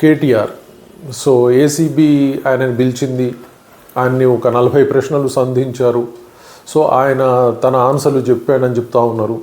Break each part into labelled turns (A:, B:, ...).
A: KTR. So ACB ఆయనను పిలిచింది. ఆయన్ని ఒక నలభై ప్రశ్నలు సంధించారు. సో ఆయన తన ఆన్సర్లు చెప్పాడని చెప్తా ఉన్నారు.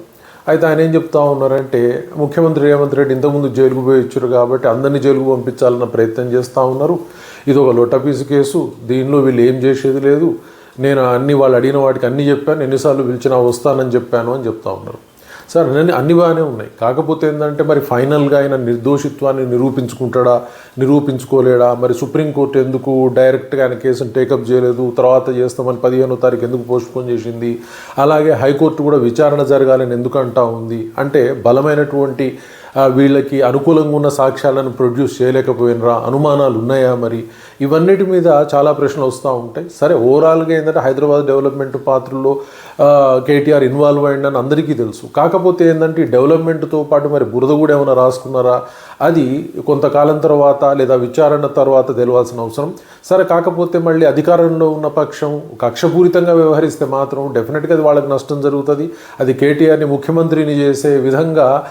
A: అయితే ఆయన ఏం చెప్తా ఉన్నారంటే ముఖ్యమంత్రి రేవంత్ రెడ్డి ఇంతకుముందు జైలుకు పోయిచ్చారు కాబట్టి అందరినీ జైలుకు పంపించాలన్న ప్రయత్నం చేస్తూ ఉన్నారు. ఇది ఒక లొటపీసు కేసు. దీనిలో వీళ్ళు ఏం చేసేది లేదు. నేను అన్ని వాళ్ళు అడిగిన వాటికి అన్ని చెప్పాను. ఎన్నిసార్లు పిలిచినా వస్తానని చెప్పాను అని చెప్తా ఉన్నారు. సార్ అన్నీ అన్ని బాగానే ఉన్నాయి. కాకపోతే ఏంటంటే మరి ఫైనల్గా ఆయన నిర్దోషిత్వాన్ని నిరూపించుకుంటాడా? నిరూపించుకోలేడా? మరి సుప్రీంకోర్టు ఎందుకు డైరెక్ట్గా ఆయన కేసును టేకప్ చేయలేదు? తర్వాత చేస్తామని పదిహేనో తారీఖు ఎందుకు పోస్ట్పోన్ చేసింది? అలాగే హైకోర్టు కూడా విచారణ జరగాలని ఎందుకు అంటా ఉంది? అంటే బలమైనటువంటి వీళ్ళకి అనుకూలంగా ఉన్న సాక్ష్యాలను ప్రొడ్యూస్ చేయలేకపోయినరా? అనుమానాలు ఉన్నాయా మరి? ఇవన్నిటి మీద చాలా ప్రశ్నలు వస్తూ ఉంటాయి. సరే ఓవరాల్గా ఏంటంటే హైదరాబాద్ డెవలప్మెంట్ పాత్రలో కేటీఆర్ ఇన్వాల్వ్ అయ్యిందని అందరికీ తెలుసు. కాకపోతే ఏంటంటే ఈ డెవలప్మెంట్తో పాటు మరి బురద కూడా ఏమైనా రాసుకున్నారా? అది కొంతకాలం తర్వాత లేదా విచారణ తర్వాత తెలియాల్సిన అవసరం. సరే కాకపోతే మళ్ళీ అధికారంలో ఉన్న పక్షం కక్షపూరితంగా వ్యవహరిస్తే మాత్రం డెఫినెట్గా అది వాళ్ళకి నష్టం జరుగుతుంది. అది కేటీఆర్ని ముఖ్యమంత్రిని చేసే విధంగా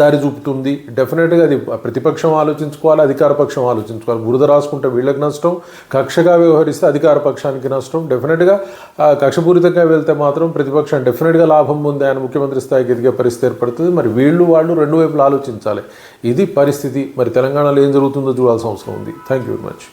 A: దారి చూపుతుంది. డెఫినెట్గా అది ప్రతిపక్షం ఆలోచించుకోవాలి అధికార పక్షం ఆలోచించుకోవాలి. బురద రాసుకుంటే వీళ్ళకి నష్టం కక్షగా వ్యవహరిస్తే అధికార పక్షానికి నష్టం. డెఫినెట్గా కక్షపూరితంగా వెళ్తే మాత్రం ప్రతిపక్షం డెఫినెట్గా లాభం ఉంది ఆయన ముఖ్యమంత్రి స్థాయికి ఎదిగే పరిస్థితి ఏర్పడుతుంది. మరి వీళ్ళు వాళ్ళు రెండు వైపులు ఆలోచించాలి. ఇది పరిస్థితి. మరి తెలంగాణలో ఏం జరుగుతుందో చూడాల్సిన అవసరం ఉంది. Thank you very much